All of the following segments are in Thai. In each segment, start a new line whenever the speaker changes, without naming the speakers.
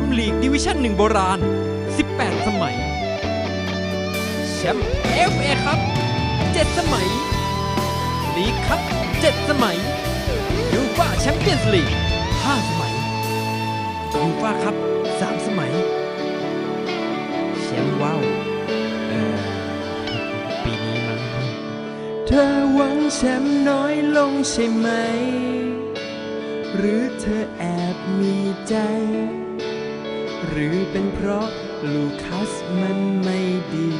มป์ลีกดิวิชั่นหนึ่งโบราณ 18 สมัย แชมป์เอฟเอครับ 7 สมัย ลีกครับ 7 สมัย ยูฟ่าแชมเปี้ยนส์ลีก 5 สมัย ยูฟ่าครับ 3 สมัย แชมป์ว้าวเออปีนี้มั้ง
เธอหวังแชมป์น้อยลงใช่ไหม หรือเธอแอบมีใจ รือเป็นเพราะลูคัสมันไม่ดี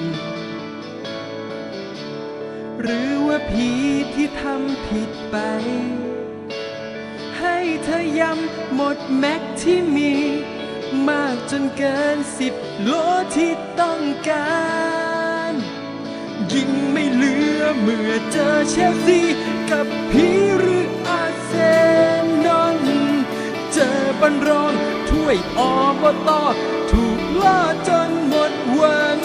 หรือว่าผีที่ทำผิดไป ให้เธอย้ำหมดแม็กที่มี มากจนเกินสิบโลที่ต้องการยิ่งไม่เหลือเมื่อเจอเชลซีกับพีหรืออาเซ นรองถ้วยอบตถูกล่าจนหมดหวัง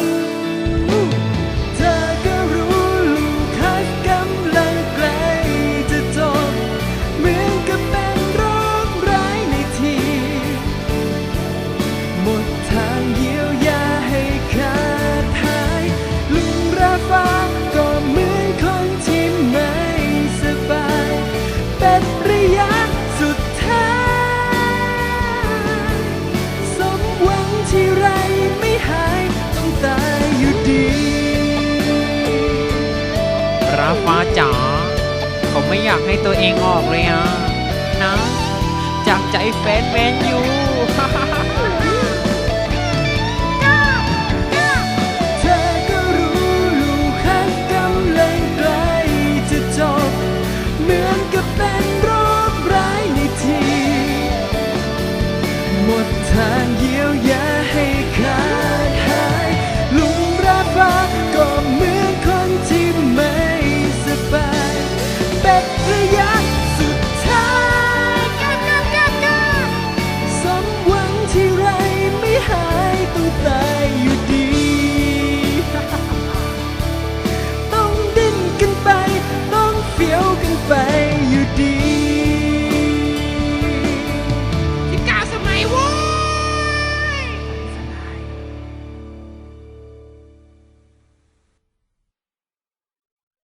ฟ้า
จ๋าเขาไม่อยากให้ตัวเองออกเลยอะนะ จากใจแฟนแมนยู
เ faith.